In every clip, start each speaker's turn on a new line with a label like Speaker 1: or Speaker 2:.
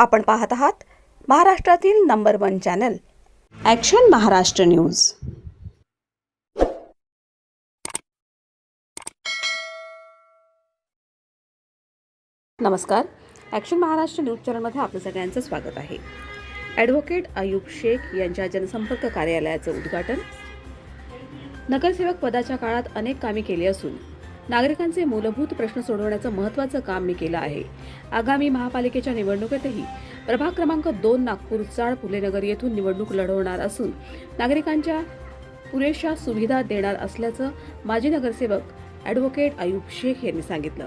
Speaker 1: आपण पाहत आहात महाराष्ट्रातील number one channel. Action Maharashtra news. नमस्कार. ॲक्शन महाराष्ट्र न्यूज चॅनलमध्ये आपलं सगळ्यांचं स्वागत आहे. ॲडव्होकेट अयूब शेख यांच्या जनसंपर्क कार्यालयाचं उद्घाटन. नगरसेवक पदाच्या काळात अनेक कामे केली असून नागरिकांचे मूलभूत प्रश्न सोडवण्याचं महत्त्वाचं काम मी केलं आहे. आगामी महापालिकेच्या निवडणुकीतही प्रभाग क्रमांक दोन नागपूर चाळ फुलेनगर येथून निवडणूक लढवणार असून नागरिकांच्या पुरेशा सुविधा देणार असल्याचं माजी नगरसेवक ॲडव्होकेट आयुब शेख यांनी सांगितलं.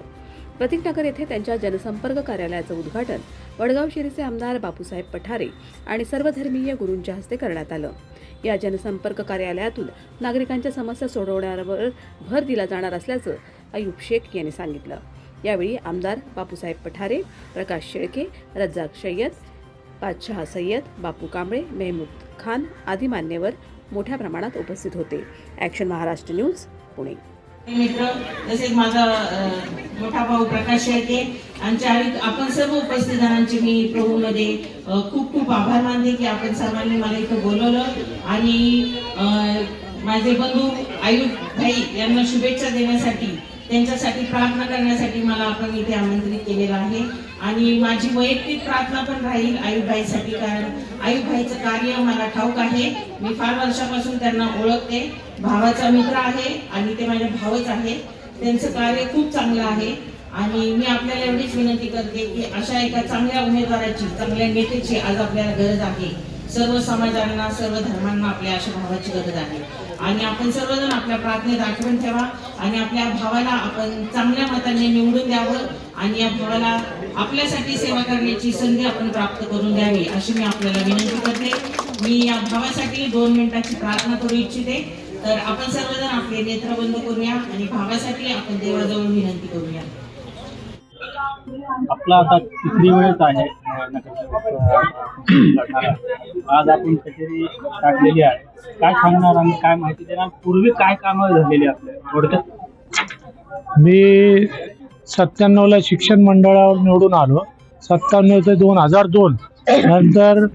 Speaker 1: प्रतीकनगर येथे त्यांच्या जनसंपर्क कार्यालयाचं उद्घाटन वडगाव शिरीचे आमदार बापूसाहेब पठारे आणि सर्वधर्मीय गुरूंच्या हस्ते करण्यात आलं. या जनसंपर्क कार्यालयातून नागरिकांच्या समस्या सोडवण्यावर भर दिला जाणार असल्याचं अयूब शेख यांनी सांगितलं. यावेळी आमदार बापूसाहेब पठारे प्रकाश शेळके रज्जाक सय्यद बादशाह सय्यद बापू कांबळे मेहमूद खान आदी मान्यवर मोठ्या प्रमाणात उपस्थित होते. Action Maharashtra news Pune.
Speaker 2: मित्र तसेच माझा मोठा भाऊ प्रकाश शेळके यांच्या आणि आपण सर्व उपस्थित मी प्रभूमध्ये खूप खूप आभार मानते की आपण सर्वांनी मला इथं बोलवलं. आणि माझे बंधू आयुष भाई यांना शुभेच्छा देण्यासाठी त्यांच्यासाठी प्रार्थना करण्यासाठी मला आपण इथे आमंत्रित केलेलं आहे. आणि माझी वैयक्तिक प्रार्थना पण राहील आयुबभाईसाठी कारण आयुबभाईचं कार्य मला ठाऊक आहे. मी फार वर्षापासून त्यांना ओळखते. भावाचा मित्र आहे आणि ते माझे भावच आहे त्यांचं कार्य खूप चांगलं आहे. आणि मी आपल्याला एवढीच विनंती करते की अशा एका चांगल्या उमेदवाराची चांगल्या नेत्याची आज आपल्याला गरज आहे. सर्व समाजांना सर्व धर्मांना आपल्या अशा भावाची गरज आहे. आणि आपण सर्वजण आपल्या प्रार्थनेत आठवण ठेवा आणि आपल्या भावाला आपण चांगल्या मताने निवडून द्यावं आणि या भावाला आपल्यासाठी सेवा करण्याची संधी आपण प्राप्त करून द्यावी अशी मी आपल्याला विनंती करते. मी या भावासाठी दोन मिनिटाची प्रार्थना करू इच्छिते. तर आपण सर्वजण आपले नेत्र बंद करूया आणि भावासाठी आपण देवाजवळ विनंती करूया.
Speaker 3: आपला आता तिसरी वेळच आहे. आज आपण कचेरी टाकलेली आहे. काय सांगणार आणि काय माहिती देणार? पूर्वी काय कामं झालेली आपल्या? थोडक्यात.
Speaker 4: मी सत्त्याण्णवला शिक्षण मंडळावर निवडून आलो. सत्त्याण्णव ते दोन हजार दोन. नंतर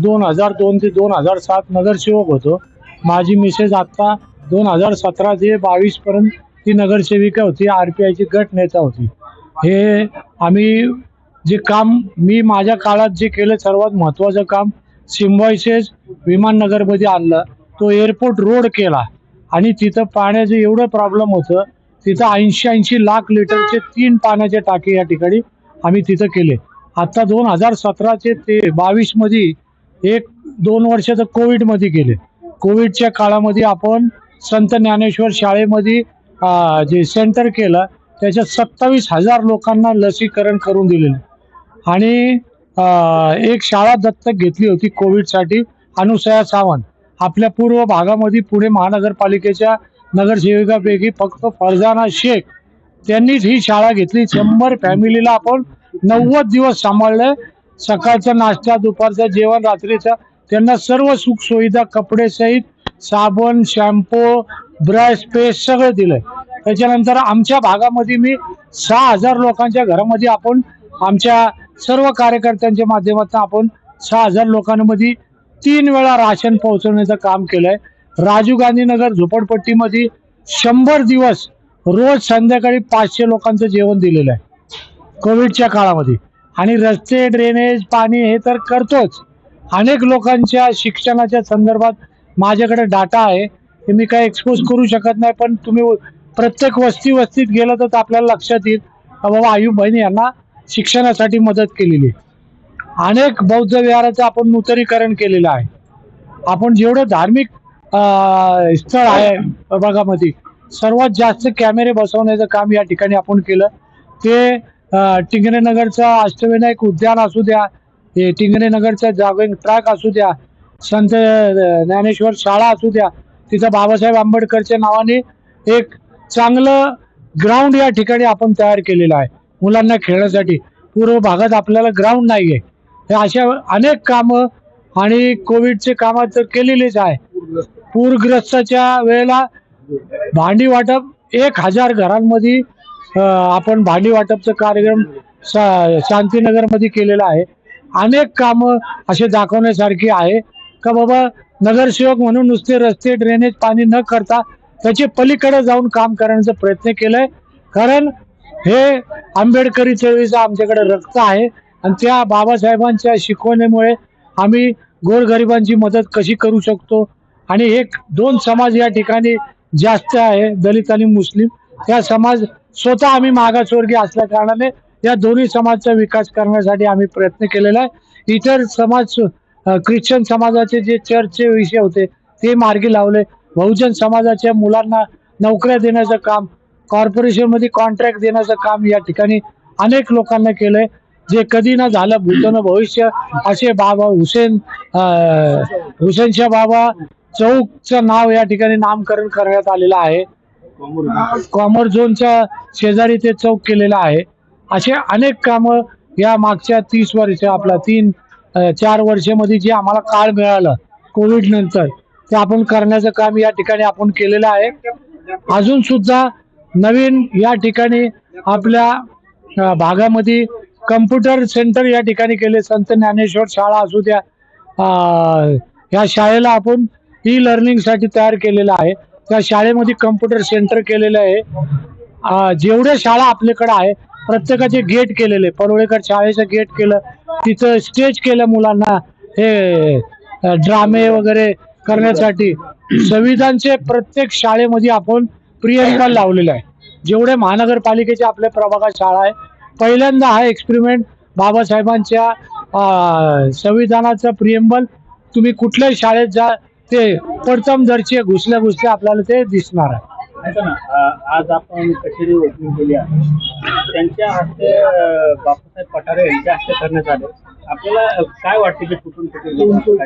Speaker 4: दोन हजार दोन ते दोन हजार सात नगरसेवक होतो. माझी मिसेस आत्ता दोन हजार सतरा ते बावीसपर्यंत ती नगरसेविका होती. आर पी आयची गट नेता होती. हे आम्ही जे काम मी माझ्या काळात जे केलं सर्वात महत्त्वाचं काम सिम्बॉयसेस विमाननगरमध्ये आणलं. तो एअरपोर्ट रोड केला. आणि तिथं पाण्याचं एवढं प्रॉब्लेम होतं तिथं ऐंशी ऐंशी लाख लिटरचे तीन पाण्याचे टाके या ठिकाणी आम्ही तिथं केले. आत्ता दोन हजार सतराचे ते बावीसमध्ये एक दोन वर्ष तर कोविडमध्ये गेले कोविडच्या काळामध्ये आपण संत ज्ञानेश्वर शाळेमध्ये जे सेंटर केलं त्याच्यात सत्तावीस हजार लोकांना लसीकरण करून दिलेलं. आणि एक शाळा दत्तक घेतली होती कोविडसाठी अनुसया सावंत. आपल्या पूर्व भागामध्ये पुणे महानगरपालिकेच्या नगरसेविकापैकी फक्त फरजाना शेख त्यांनीच ही शाळा घेतली. शंभर फॅमिलीला आपण नव्वद दिवस सांभाळले. सकाळचा नाश्ता दुपारचं जेवण रात्रीचं त्यांना सर्व सुखसुविधा कपडे सहित साबण शॅम्पू ब्रश पेस्ट सगळं दिलं. त्याच्यानंतर आमच्या भागामध्ये मी सहा हजार लोकांच्या घरामध्ये आपण आमच्या सर्व कार्यकर्त्यांच्या माध्यमातून आपण सहा हजार लोकांमध्ये तीन वेळा राशन पोहोचवण्याचं काम केलंय. राजीव गांधीनगर झोपडपट्टीमध्ये शंभर दिवस रोज संध्याकाळी पाचशे लोकांचं जेवण दिलेलं आहे. कोविडच्या काळामध्ये. आणि रस्ते ड्रेनेज पाणी हे तर करतोच. अनेक लोकांच्या शिक्षणाच्या संदर्भात माझ्याकडे डाटा आहे. ते मी काय एक्सपोज करू शकत नाही पण तुम्ही प्रत्येक वस्ती वस्तीत गेलं तर आपल्याला लक्षात येईल बाबा आयुब बहिणी यांना शिक्षणासाठी मदत केलेली अनेक बौद्ध विहाराचं आपण नूतनीकरण केलेलं आहे. आपण जेवढं धार्मिक स्थळ आहे भागामध्ये सर्वात जास्त कॅमेरे बसवण्याचं काम या ठिकाणी आपण केलं. ते अं, टिंगरेनगरचं अष्टविनायक उद्यान असू द्या हे टिंगरेनगरचं जागिंग ट्रॅक असू द्या संत ज्ञानेश्वर शाळा असू द्या तिथं बाबासाहेब आंबेडकरच्या नावाने एक चांगलं ग्राउंड या ठिकाणी आपण तयार केलेलं आहे. मुलांना खेळण्यासाठी. पूर्व भागात आपल्याला ग्राउंड नाही आहे अशा अनेक कामं आणि कोविडचे कामं तर केलेलीच आहे. पूरग्रस्ताच्या वेळेला भांडी वाटप एक हजार घरांमध्ये आपण भांडी वाटपचं कार्यक्रम शा शांतीनगरमध्ये केलेलं आहे. अनेक कामं असे दाखवण्यासारखी आहे. का बाबा नगरसेवक म्हणून नुसते रस्ते ड्रेनेज पाणी न करता त्याचे पलीकडे जाऊन काम करण्याचा प्रयत्न केलाय. कारण हे आंबेडकरी चळवळीचं आमच्याकडे रक्त आहे आणि त्या बाबासाहेबांच्या शिकवणीमुळे आम्ही गोरगरिबांची मदत कशी करू शकतो? आणि एक दोन समाज या ठिकाणी जास्त आहे दलित आणि मुस्लिम. त्या समाज स्वतः आम्ही मागासवर्गीय असल्या कारणाने या दोन्ही समाजचा विकास करण्यासाठी आम्ही प्रयत्न केलेला आहे. इतर समाज ख्रिश्चन समाजाचे जे चर्चचे विषय होते ते मार्गी लावले. बहुजन समाजाच्या मुलांना नोकऱ्या देण्याचं काम कॉर्पोरेशनमध्ये कॉन्ट्रॅक्ट देण्याचं काम या ठिकाणी अनेक लोकांना केलंय. जे कधी ना झालं भूतन भविष्य असे बाबा हुसेन अं, हुसेनशाह बाबा चौकचं नाव या ठिकाणी नामकरण करण्यात आलेलं आहे. कॉमर झोनच्या शेजारी ते चौक केलेलं आहे. असे अनेक कामं या मागच्या तीस वर्ष आपला तीन चार वर्षामध्ये जे आम्हाला काळ मिळालं कोविड नंतर ते आपण करण्याचं काम या ठिकाणी आपण केलेलं आहे. अजून सुद्धा नवीन या ठिकाणी आपल्या भागामध्ये कम्प्युटर सेंटर या ठिकाणी केले. संत ज्ञानेश्वर शाळा असू द्या या शाळेला आपण ई लर्निंगसाठी तयार केलेलं आहे. त्या शाळेमध्ये कम्प्युटर सेंटर केलेलं आहे. जेवढ्या शाळा आपल्याकडे आहे प्रत्येकाचे गेट केलेले. परवळेकर शाळेचं गेट केलं तिथं स्टेज केलं मुलांना. हे ड्रामे वगैरे करण्यासाठी संविधानचे प्रत्येक शाळेमध्ये आपण प्रियंका लावलेलं आहे. जेवढे महानगरपालिकेचे आपल्या प्रभागात शाळा आहे पहिल्यांदा हा एक्सपेरिमेंट बाबासाहेबांच्या संविधानाचं प्रियंबल तुम्ही कुठल्याही शाळेत जा ते प्रथम दर्शी घुसल्या घुसल्या आपल्याला ते दिसणार आहे.
Speaker 3: आज आपण कचेरी ओपनिंग केली आहे. त्यांच्या हस्ते बाबासाहेब पठारे यांच्या हस्ते करण्यात आले. आपल्याला काय वाटते की कुठून कुठे?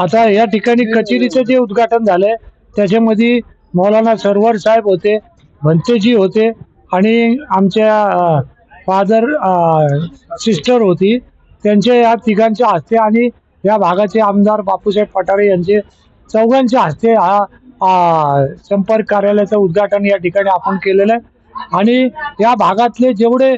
Speaker 4: आता या ठिकाणी कचेरीचं जे उद्घाटन झालंय त्याच्यामध्ये मौलाना सरवर साहेब होते भंतेजी होते आणि आमच्या फादर सिस्टर होती त्यांच्या या तिघांच्या हस्ते आणि या भागाचे आमदार बापूसाहेब पठारे यांचे चौघांच्या हस्ते हा संपर्क कार्यालयाचं उद्घाटन या ठिकाणी आपण केलेलं आहे आणि या भागातले जेवढे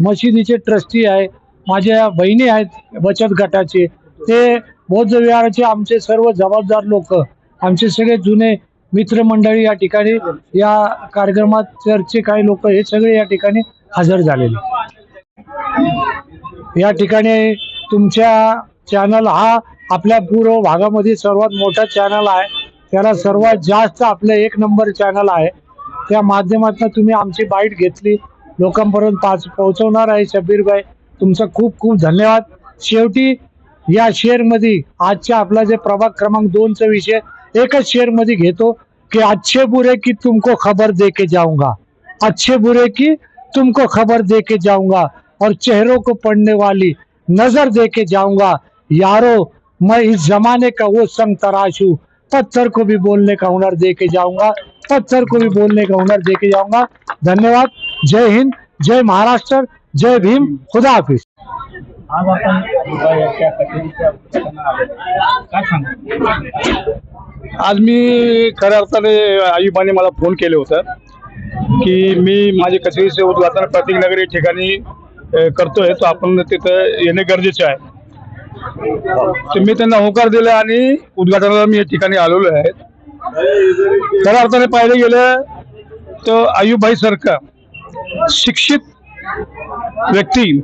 Speaker 4: मशिदीचे ट्रस्टी आहे माझ्या बहिणी आहेत बचत गटाचे. ते बौद्ध विहाराचे आमचे सर्व जबाबदार लोक. आमचे सगळे जुने मित्रमंडळी या ठिकाणी या कार्यक्रमात चर्चचे काही लोक हे सगळे या ठिकाणी हजर झालेले. या ठिकाणी तुमच्या चॅनल हा आपल्या पूर्व भागामध्ये सर्वात मोठा चॅनल आहे. त्याला सर्वात जास्त आपलं एक नंबर चॅनल आहे. त्या माध्यमातून तुम्ही आमची बाईट घेतली. लोकांपर्यंत पाच पोहोचवणार आहे शब्बीरबाई. तुमचं खूप खूप धन्यवाद. शेवटी या शेअरमध्ये आजच्या आपला जे प्रभाग क्रमांक दोनचा विषय, एकच शेअरमध्ये घेतो की अच्छे बुरे की तुमको खबर दे के जाऊँगा. अच्छे बुरे की तुमको खबर दे के जाऊँगा और चेहरों को पढ़ने वाली नज़र दे के जाऊँगा. यारो, मैं इस जमाने का वो संग तराश हूँ। पत्थर को भी बोलने का हुनर दे के जाऊँगा। पत्थर को भी बोलने का हुनर दे के जाऊँगा। धन्यवाद। जय हिंद। जय महाराष्ट्र। जय भीम खुदा हाफिज।
Speaker 3: आज आपण काय
Speaker 5: आज मी खऱ्या अर्थाने आयुबाने मला फोन केले होतं की मी माझे कचेरीचे उद्घाटन प्रतीक नगर या ठिकाणी करतोय. तर आपण तिथं येणे गरजेचे आहे. तर मी त्यांना होकार दिला आणि उद्घाटनाला मी या ठिकाणी आलेलो आहे. खऱ्या अर्थाने पाहिलं गेलं तर आयुबाई सारखा शिक्षित व्यक्ती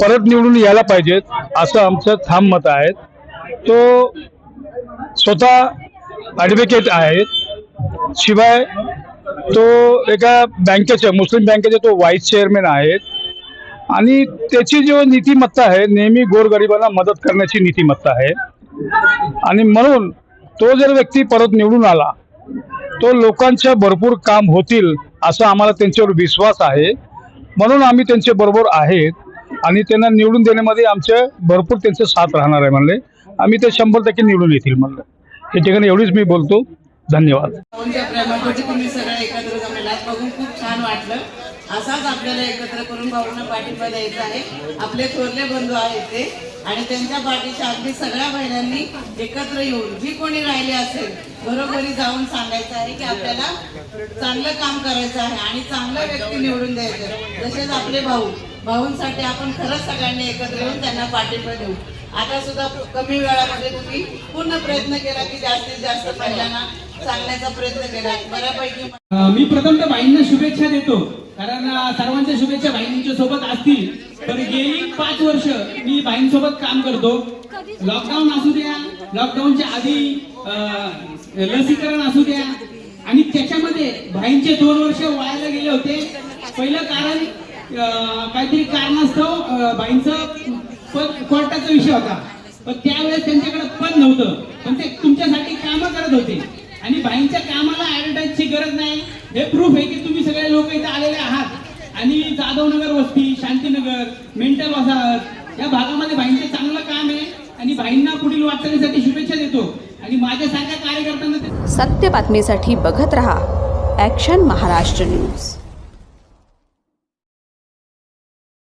Speaker 5: परत निवडून यायला पाहिजेत असं आमचं ठाम मत आहे. तो स्वतः ॲडव्होकेट आहेत शिवाय तो एका बँकेचे मुस्लिम बँकेचे तो व्हाईस चेअरमॅन आहेत. आणि त्याची जो नीतिमत्ता आहे नेहमी गोरगरिबांना मदत करण्याची नीतिमत्ता आहे. आणि म्हणून तो जर व्यक्ती परत निवडून आला तो लोकांच्या भरपूर काम होतील असा आम्हाला त्यांच्यावर विश्वास आहे. म्हणून आम्ही त्यांचे बरोबर आहेत आणि त्यांना निवडून देण्यामध्ये आमचे भरपूर त्यांचे साथ राहणार आहे म्हणले. आम्ही ते शंभर टक्के निवडून येतील म्हणलं. या ठिकाणी एवढीच मी बोलतो. धन्यवाद.
Speaker 2: असाच आपल्याला एकत्र करून भाऊंना पाठिंबा द्यायचा आहे. आपले थोरले बंधू आहेत ते.
Speaker 6: आणि त्यांच्या पाठीच्या अगदी सगळ्या बहिणांनी एकत्र येऊन जी कोणी राहिली असेल घरोघरी जाऊन सांगायचं आहे की आपल्याला चांगलं काम करायचं आहे आणि चांगलं व्यक्ती निवडून द्यायचं तसेच आपले भाऊ भाऊंसाठी आपण खरंच सगळ्यांनी एकत्र येऊन त्यांना पाठिंबा देऊ. आता सुद्धा कमी वेळामध्ये तुम्ही पूर्ण प्रयत्न केला की जास्तीत जास्त महिलांना सांगण्याचा प्रयत्न केला. बऱ्यापैकी
Speaker 7: मी प्रथम तर बाईंना शुभेच्छा देतो. कारण सर्वांच्या शुभेच्छा बाईंच्या सोबत असतील. तर गेली पाच वर्ष मी बाईंसोबत काम करतो. लॉकडाऊन असू द्या लॉकडाऊनच्या आधी लसीकरण असू द्या. आणि त्याच्यामध्ये भाईंचे दोन वर्ष वायाला गेले होते. पहिलं कारण काहीतरी कारणास्तव अ, बाईंचं पद कोर्टाचा विषय होता. पण त्यावेळेस त्यांच्याकडे पद नव्हतं. पण ते तुमच्यासाठी कामं करत होते. आणि बाईंच्या कामाला ऍडव्हर्टाईजची गरज नाही. हे प्रूफ आहे की तुम्ही सगळे लोक इथे आलेले आहात. आणि जाधवनगर वस्ती शांतीनगर मेंटल वसाहत या भागामध्ये बाईंचं चांगलं काम आहे. आणि बाईंना पुढील वाटचालीसाठी शुभेच्छा देतो. आणि माझ्यासारख्या कार्यकर्त्यांना ते
Speaker 1: सत्य बातमीसाठी बघत रहा. Action Maharashtra news